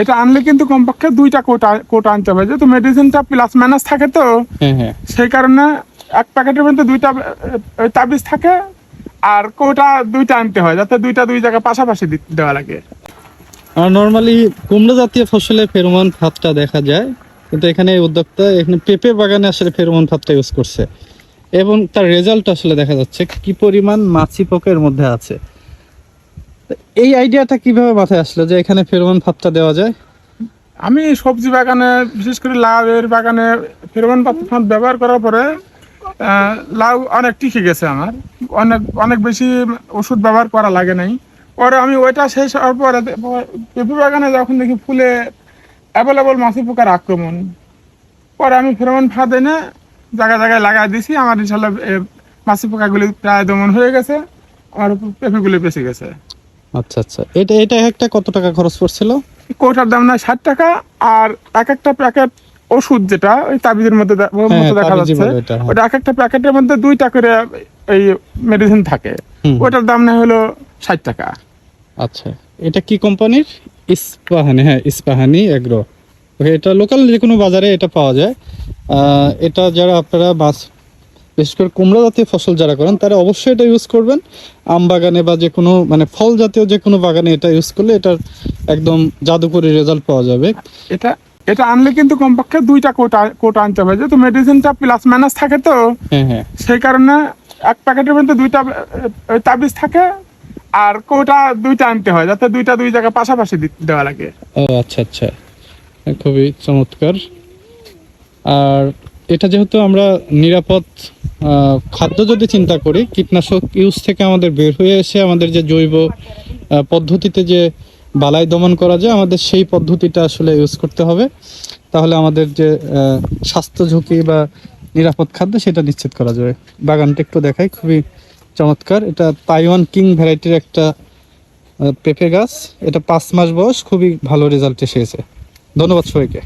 এটা আনলে কিন্তু কমপক্ষে দুইটা কোটা কোটা আনতে হবে। যেহেতু মেডিসিনটা প্লাস মাইনাস থাকে তো সেই কারণে এক প্যাকেটের মধ্যে দুইটা ওই তাবিজ থাকে আর কোটা দুইটা আনতে হয় যাতে দুইটা দুই জায়গায় পাশাপাশি দেওয়া লাগে। আর নর্মালি কুমড়ো জাতীয় ফসলে ফেরোমন ফাঁদটা দেখা যায় কিন্তু এখানে এই উদ্যোক্তা এখানে পেঁপে বাগানে আসলে ফেরোমন ফাঁদটা ইউজ করছে। এবং তার রেজাল্ট আসলে দেখা যাচ্ছে কি পরিমাণ মাছি পোকের মধ্যে আছে। এই আইডিয়াটা কীভাবে মাথায় আসলো যে এখানে ফেরোমন ফাঁদটা দেওয়া যায়? আমি সবজি বাগানে, বিশেষ করে লাউয়ের বাগানে ফেরোমন ফাঁদ ব্যবহার করার পরে লাউ অনেক টিকে গেছে আমার। অনেক অনেক বেশি ওষুধ ব্যবহার করা লাগে নাই। পরে আমি ওইটা শেষ হওয়ার পরে পেঁপে বাগানে যখন দেখি ফুলে অ্যাভেলেবল মাছি পোকার আক্রমণ, পরে আমি ফেরোমন ফাঁদ এনে জায়গায় জায়গায় লাগাই দিছি। আমার ইনশাল্লাহ মাছি পোকাগুলি প্রায় দমন হয়ে গেছে। আমার পেঁপেগুলি বেঁচে গেছে। আচ্ছা আচ্ছা। এটা এটা একটা কত টাকা খরচ পড়ছিল? কোটার দাম না ষাট টাকা। আর এক একটা প্যাকেট ওষুধ যেটা ওই তাবিজের মধ্যে হ্যাঁ, দেখা যাচ্ছে হ্যাঁ। ওটা এক একটা প্যাকেটের মধ্যে দুইটা করে এই মেডিসিন থাকে। ওটার দাম না হলো ষাট টাকা। আচ্ছা। এটা কি কোম্পানির? ইস্পাহানি হ্যাঁ ইস্পাহানি এগ্রো ওকে এটা লোকাল যে কোনো বাজারে এটা পাওয়া যায়। এটা যারা আপনারা মাছ বিশেষ করে কুমড়া জাতীয় ফসল যারা করেন তারা অবশ্যই এটা ইউজ করবেন। আম বাগানে বা যে কোনো মানে ফল জাতীয় যে কোনো বাগানে এটা ইউজ করলে এটার একদম জাদুকরি রেজাল্ট পাওয়া যাবে। এটা এটা আনলে কিন্তু কমপক্ষে দুইটা কোটা কোটা আনতে হবে। যেহেতু মেডিসিনটা প্লাস মাইনাস থাকে তো হ্যাঁ হ্যাঁ। সেই কারণে এক প্যাকেটের মধ্যে দুইটা তাবিজ থাকে আর কোটা দুইটা আনতে হয় যাতে দুইটা দুই জায়গায় পাশাপাশি দেওয়া লাগে। ও আচ্ছা আচ্ছা। খুবই চমৎকার। আর এটা যেহেতু আমরা নিরাপদ খাদ্য যদি চিন্তা করি, কীটনাশক ইউজ থেকে আমাদের বের হয়ে এসে আমাদের যে জৈব পদ্ধতিতে যে বালাই দমন করা যায়, আমাদের সেই পদ্ধতিটা আসলে ইউজ করতে হবে। তাহলে আমাদের যে স্বাস্থ্য ঝুঁকি বা নিরাপদ খাদ্য সেটা নিশ্চিত করা যাবে। বাগানটা একটু দেখাই, খুবই চমৎকার। এটা তাইওয়ান কিং ভ্যারাইটির একটা পেঁপে গাছ। এটা পাঁচ মাস বয়স, খুবই ভালো রেজাল্ট এসেছে ধন্যবাদ সবাইকে।